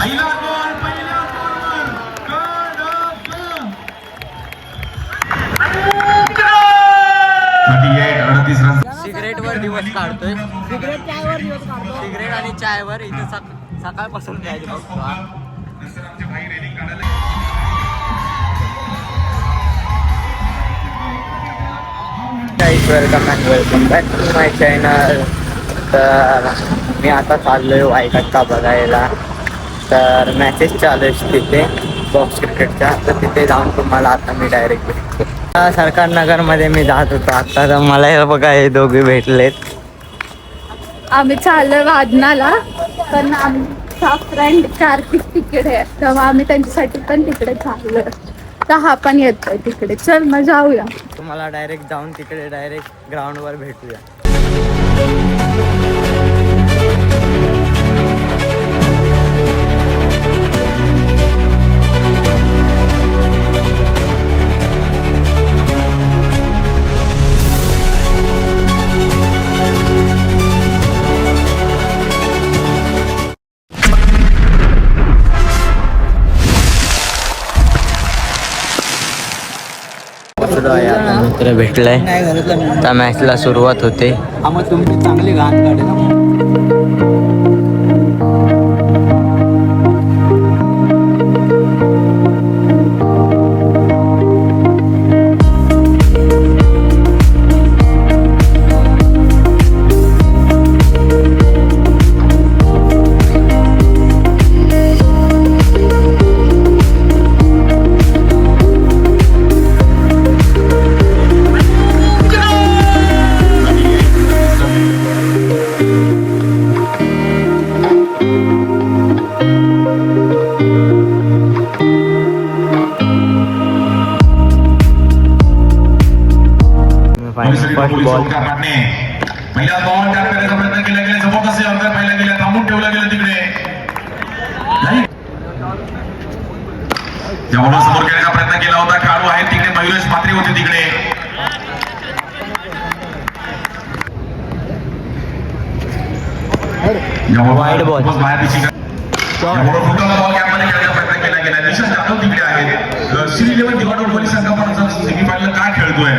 पहिला पहिल्या एट अडतीस रन सिगरेट वर दिवस काढतोय. सिगरेट आणि चायवर इथे सक- सकाळपासून जायचं बघतो. Guys welcome and welcome back to my channel तर मी आता चाललोय वायकट्टा बघायला. तर मॅचेस चालू आहे तिथे बॉक्स क्रिकेटच्या तर तिथे जाऊन तुम्हाला आता मी डायरेक्ट भेटतो. सरकार नगरमध्ये मी जात होतो. आता तर मला हे बघा हे दोघे भेटलेत. आम्ही चाललोय वादनाला पण आमचा फ्रेंड कार्तिक तिकडे आहे. तेव्हा आम्ही त्यांच्यासाठी पण तिकडे चाललोय. तर हा पण येतोय तिकडे. चल मग जाऊया. तुम्हाला डायरेक्ट जाऊन तिकडे डायरेक्ट ग्राउंडवर भेटूया. मित्र भेटलाय. त्या मॅचला सुरुवात होते. मग तुमची चांगली घाण काढे फ़र्स्ट बॉल पहिला बॉल टॅप करण्याचा प्रयत्न केला गेला ज़बरदस्त अंतर पहिला गेला थांबून ठेवला गेला तिकडे. जेव्हा समोर खेळण्याचा प्रयत्न केला होता खेळाडू आहेत तिकडे मयुरेश मात्रे होते तिकडे। Wide ball. बाहेर दिशी फुटबॉल बॉल कॅपमध्ये खेळण्याचा प्रयत्न केला गेला निशांत जाधव तिकडे आहेत श्री लेवल दिवाडोर पोलीस संघ पण सेमीफायनल काय खेळतोय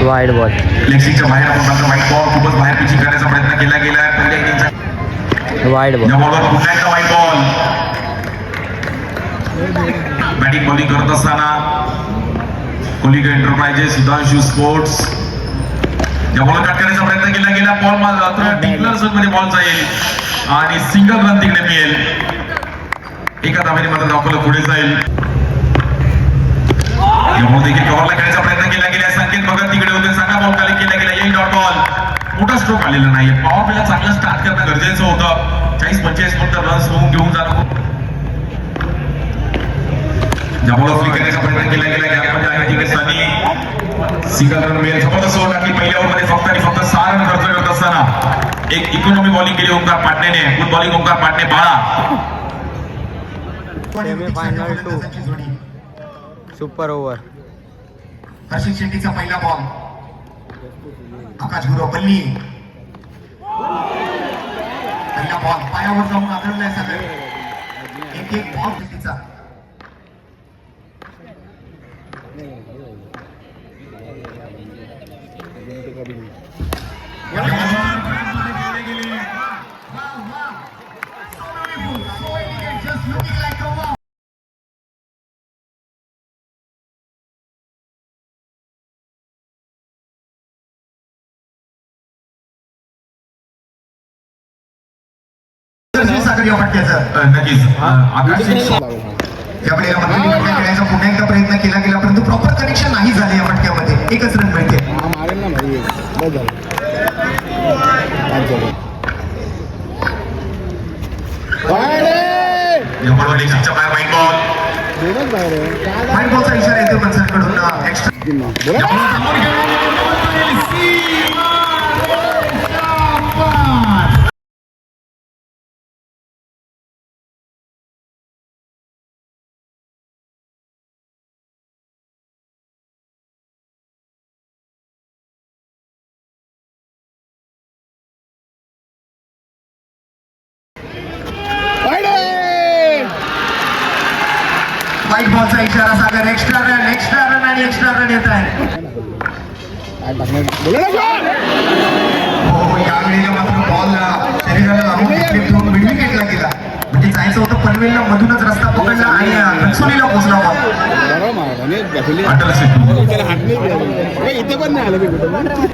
वाईड बॉल. लेक्सिंगच्या बाहेर मात्र व्हाईट बॉल खूपच बाहेर पिचिंग करण्याचा प्रयत्न केला गेला पहिल्या इनिंगच्या वाईड बॉल. बॉलवर पुन्हा एकदा व्हाईट बॉल बॅटिंग बॉलिंग करत असताना कोलिका एंटरप्राइजेस सुधांशू स्पोर्ट्स या बॉल कट करण्याचा प्रयत्न केला गेला. बॉल मात्र डिक्लरमध्ये बॉल जाईल. आणि सिंगल रन तिकडे मिळेल. एका धावेने मात्र दाखवलं पुढे जाईल. या देखील कव्हरला खेळायचा प्रयत्न केला गेला संकेत भगत तिकडे होते. चांगला बॉल खाली केला गेला येईल डॉट बॉल मोठा स्ट्रोक आलेला नाही पॉवर प्लेला चांगलं स्टार्ट करणं गरजेचं होतं. चाळीस पंचेचाळीस फक्त रन्स होऊन घेऊन जाणं ज्यामुळे करण्याचा प्रयत्न केला गेला गॅपमध्ये आहे तिकडे सनी सिंगल रन मिळेल. जबरदस्त ओव्हर टाकली. पहिल्या ओव्हरमध्ये फक्त आणि फक्त सहा रन खर्च करत असताना. एक इकॉनॉमी बॉलिंग केली ओंकार पाटणेने गुड बॉलिंग ओंकार पाटणे बाळा. Semifinal two super over Harshit शेट्टीचा पहिला बॉल आकाश गुरु पल्ली पहिला बॉल पायावर जाऊन आदळलाय सगळं. एक एक बॉल शेट्टीचा Just looking like a wow. या फटक्याचं नक्कीच. त्यामुळे या मधून खेळण्याचा पुन्हा एकदा प्रयत्न केला गेला परंतु प्रॉपर कनेक्शन नाही झाले या फटक्यामध्ये एकच रन मिळते. मारेल ना भाई बस झालं पाच Sagar extra run extra run आणि एक्स्ट्रा रन येत आहे. हो मात्र बॉल शरीराला लागून गेला. म्हणजे जायचं होतं पनवेलला मधूनच रस्ता पकडला आणि घनसोलीला पोहोचला बॉल इथे पण नाही आलं मी कुठं.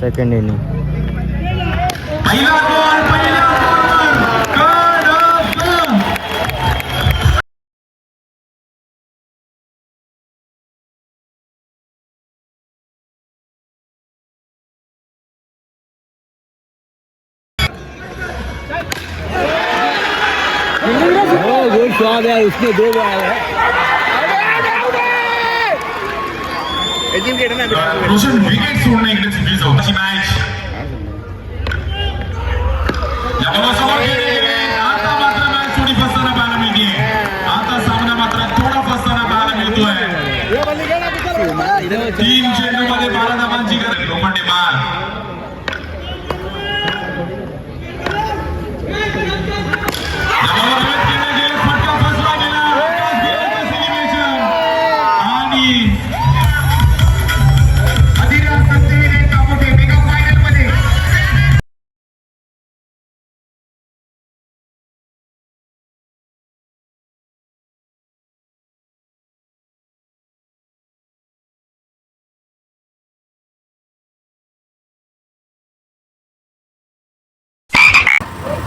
सेकंड इनिंग कडक हो है उसने दो बॉल है. रोशन विकेट सोडणं इकडे चुकीचं होतं. अशी मॅच টিম যে মানে বাড়াতে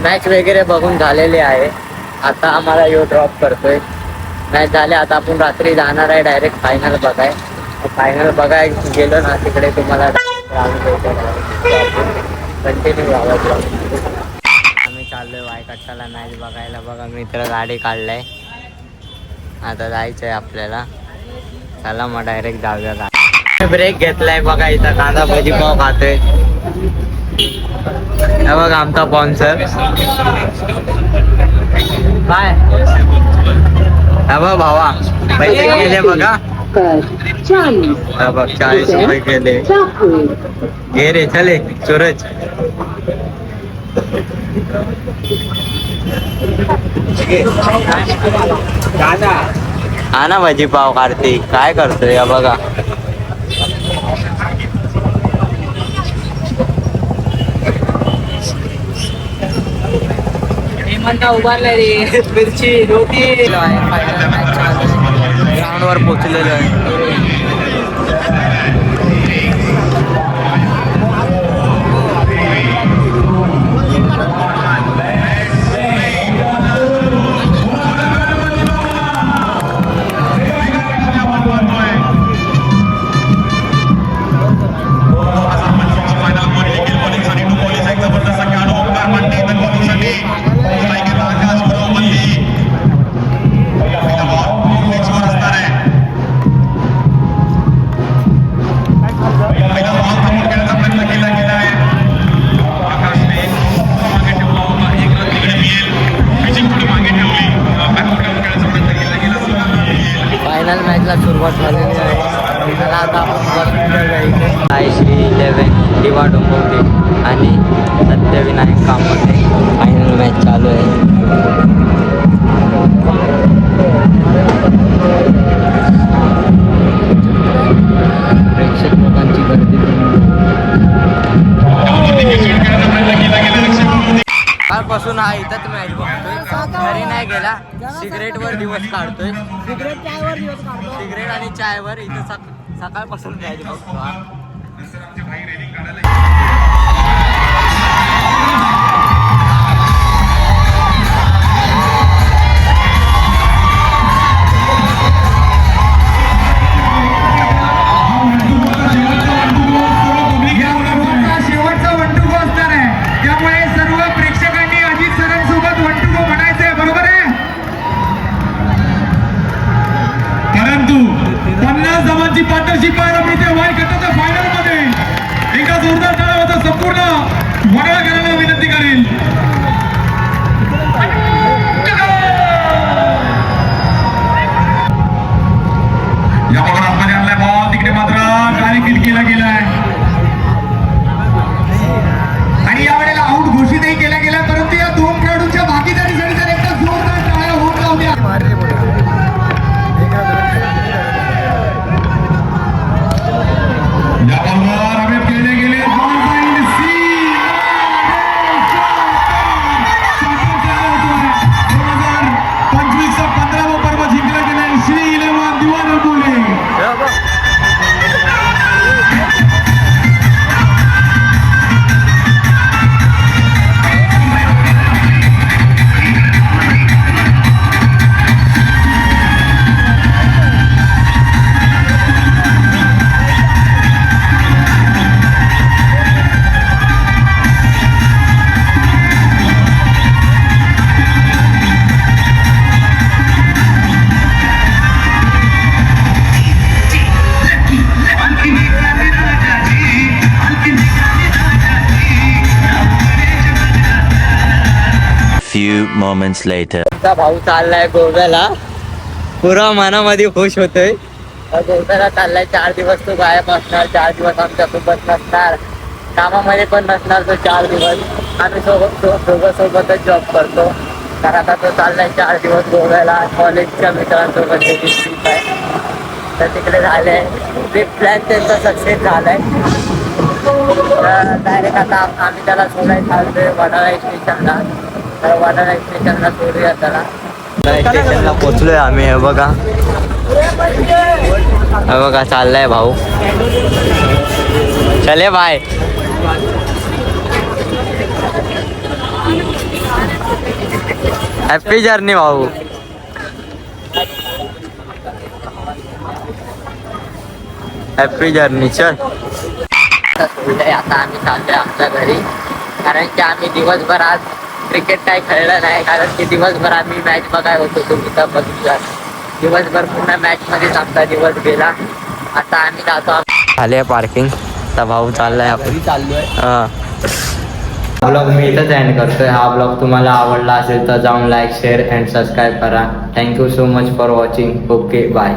मॅच वगैरे बघून झालेले आहे. आता आम्हाला यो ड्रॉप करतोय. मॅच झाले आता आपण रात्री जाणार आहे डायरेक्ट फायनल बघाय. फायनल बघाय गेलो ना तिकडे तुम्हाला कंटिन्यू आवाज आम्ही चाललोय वायकट्टाला मॅच बघायला. बघा मित्र गाडी काढलाय. आता जायचंय आपल्याला. चला मग डायरेक्ट जाऊया ब्रेक घेतलाय बघा इथं कांदा भाजी पाव खातोय. हे बघा आमचा स्पॉन्सर काय? हा बघ भावा. पैसे गेले बघा. हा बघ चाळीस रुपये. गेले. घे रे चले सूरज. हा ना भाजी पाव कार्तिक काय करतोय या बघा उभारलाय रे मिरची रोटी ग्राउंडवर पोचलेलो आहे फायनल आता आपण बघूया जायचं आय श्री इलेवन दिवा डोंबवते आणि सत्यविनायक कामते फायनल मॅच चालू आहे. प्रेक्षक लोकांची गर्दी कालपासून हा इथंच मॅच बघतोय. घरी नाही गेला. सिगरेट वर दिवस काढतोय सिगरेट आणि चायवर इथं सक- सकाळपासून मॅच बघतो moments later. भाऊ चाललाय गोव्याला. पुरा मनामध्ये खुश होतोय. गोव्याला चाललाय. चार दिवस तो गायब असणार. चार दिवस आमच्यासोबत नसणार. कामामध्ये पण नसणार तो चार दिवस. आम्ही सोबत दोघं सोबतच जॉब करतो. तर आता तो चाललाय चार दिवस गोव्याला. कॉलेजच्या मित्रांसोबत आहे तर तिकडे झाले ट्रिप प्लॅन त्यांचा सक्सेस झालाय. डायरेक्ट आता आम्ही त्याला सोडायला चालतोय वडाळा स्टेशनला स्टेशनला सोडूया त्याला स्टेशनला पोचलोय आम्ही हे बघा. हे बघा चाललाय भाऊ. चले बाय हॅपी जर्नी भाऊ. हॅपी जर्नी चल. आता आम्ही चाललोय आमच्या घरी. कारण की आम्ही दिवसभर आज क्रिकेट काही खेळलं नाही कारण की दिवसभर आम्ही मॅच बघाय होतो तुम्ही तर बघितलं. दिवसभर पुन्हा मॅच मध्येच आमचा दिवस गेला. आता आम्ही जातो झाले पार्किंग आता भाऊ चाललाय आपण चाललोय. ब्लॉग मी इथंच एंड करतोय. हा ब्लॉग तुम्हाला आवडला असेल तर जाऊन लाईक शेअर अँड सबस्क्राईब करा. Thank you so much for watching okay bye